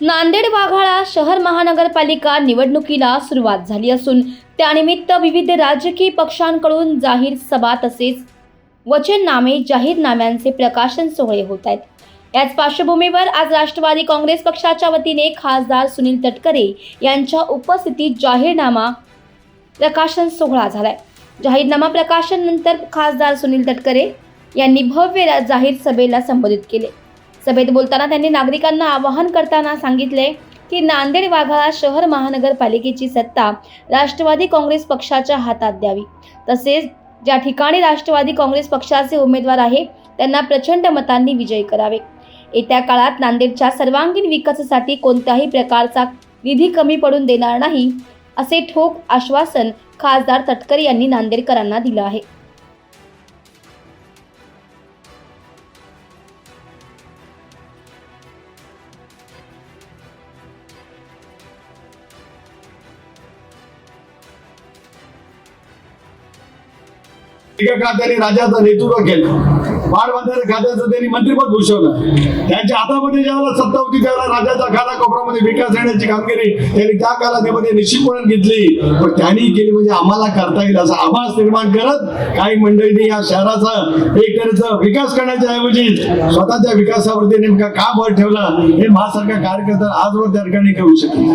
नांदेड वाघाळा शहर महानगरपालिका निवडणुकीला सुरुवात झाली असून त्यानिमित्त विविध राजकीय पक्षांकडून जाहीर सभा तसेच वचननामे जाहीरनाम्यांचे प्रकाशन सोहळे होत आहेत. याच पार्श्वभूमीवर आज राष्ट्रवादी काँग्रेस पक्षाच्या वतीने खासदार सुनील तटकरे यांच्या उपस्थितीत जाहीरनामा प्रकाशन सोहळा झालाय. जाहीरनामा प्रकाशन नंतर खासदार सुनील तटकरे यांनी भव्य रा- जाहीर सभेला संबोधित केले. सभेत बोलताना त्यांनी नागरिकांना आवाहन करताना सांगितले की नांदेड वाघाळा शहर महानगरपालिकेची सत्ता राष्ट्रवादी काँग्रेस पक्षाच्या हातात द्यावी. तसेच ज्या ठिकाणी राष्ट्रवादी काँग्रेस पक्षाचे उमेदवार आहे त्यांना प्रचंड मतांनी विजयी करावे. येत्या काळात नांदेडच्या सर्वांगीण विकासासाठी कोणत्याही प्रकारचा निधी कमी पडून देणार नाही असे ठोक आश्वासन खासदार तटकरे यांनी नांदेडकरांना दिलं आहे. एका खात्याने राजाचं नेतृत्व केलं. पाटबंधारे खात्याचं त्यांनी मंत्रिपद भूषवलं. त्यांच्या हातामध्ये ज्यावेळेला सत्ता होती त्यावेळेला काला कोपरामध्ये विकास येण्याची कामगिरी त्यांनी त्या कालावधीमध्ये निश्चितपणे घेतली. पण त्यांनी केली म्हणजे आम्हाला करता येईल असा आभास निर्माण करत काही मंडळींनी या शहराचा एक तऱ्हेचा विकास करण्याच्या ऐवजी स्वतःच्या विकासावरती नेमका का भर ठेवला हे महासारख्या कार्यकर्ता आजवर त्या ठिकाणी करू शकले.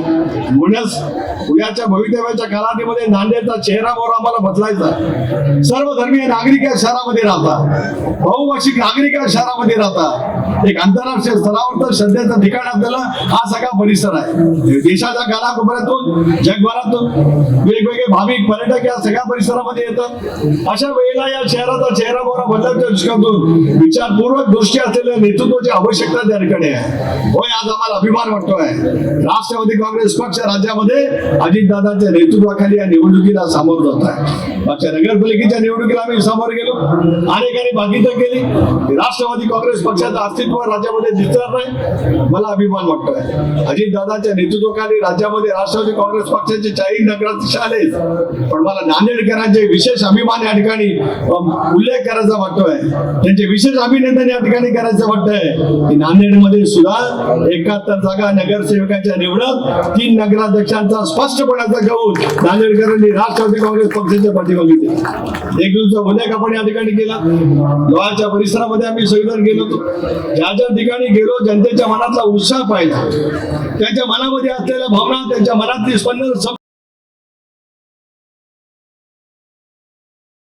म्हणूनच उद्याच्या भवितव्याच्या कालावधीमध्ये नांदेडचा चेहरा मोर आम्हाला बदलायचा. सर्व धर्मीय नागरिक या शहरामध्ये राहतात. बहुभाषिक नागरिक या शहरामध्ये राहतात. एक आंतरराष्ट्रीय स्तरावर तर सध्याचं ठिकाण आपल्याला हा सगळा परिसर आहे. देशाच्या कानाकोपऱ्यातून जगभरातून वेगवेगळे भाविक पर्यटक या सगळ्या परिसरामध्ये येतात. अशा वेळेला या शहराचा चेहरा मोहरा बदलच्या दृष्टीकोनातून. विचारपूर्वक दृष्टी असलेल्या नेतृत्वाची आवश्यकता त्या ठिकाणी आहे. होय आज आम्हाला अभिमान वाटतोय. राष्ट्रवादी काँग्रेस पक्ष राज्यामध्ये अजितदादांच्या नेतृत्वाखाली या निवडणुकीला सामोरं जात आहे. मागच्या नगरपालिकेच्या निवडणुकीला आम्ही सामोरं गेलो. अनेकांनी भागीदार केली. की राष्ट्रवादी काँग्रेस पक्षाचं अस्तित्व राज्यामध्ये दिसणार नाही मला अभिमान वाटतोय. अजितदादांच्या नेतृत्वाखाली राज्यामध्ये राष्ट्रवादी काँग्रेस पक्षाचे चाळीस नगराध्यक्ष आले पण मला नांदेडकरांचे विशेष अभिमान या ठिकाणी उल्लेख करायचा वाटतोय. त्यांचे विशेष अभिनंदन या ठिकाणी करायचं वाटतंय. की नांदेडमध्ये सुद्धा एकाहत्तर जागा नगरसेवकाच्या निवडत तीन नगराध्यक्षांचा स्पष्टपणाचा घेऊन नांदेडकरांनी राष्ट्रवादी काँग्रेस पक्षाच्या पाठीमागे दिला एक दिवस उल्लेख आपण या ठिकाणी केला. लोहाच्या परिसरामध्ये आम्ही सगळेजण गेलो होतो ज्या ज्या ठिकाणी गेलो जनतेच्या मनातला उत्साह पाहिजे त्यांच्या मनामध्ये असलेल्या भावना त्यांच्या मनातली स्पंदन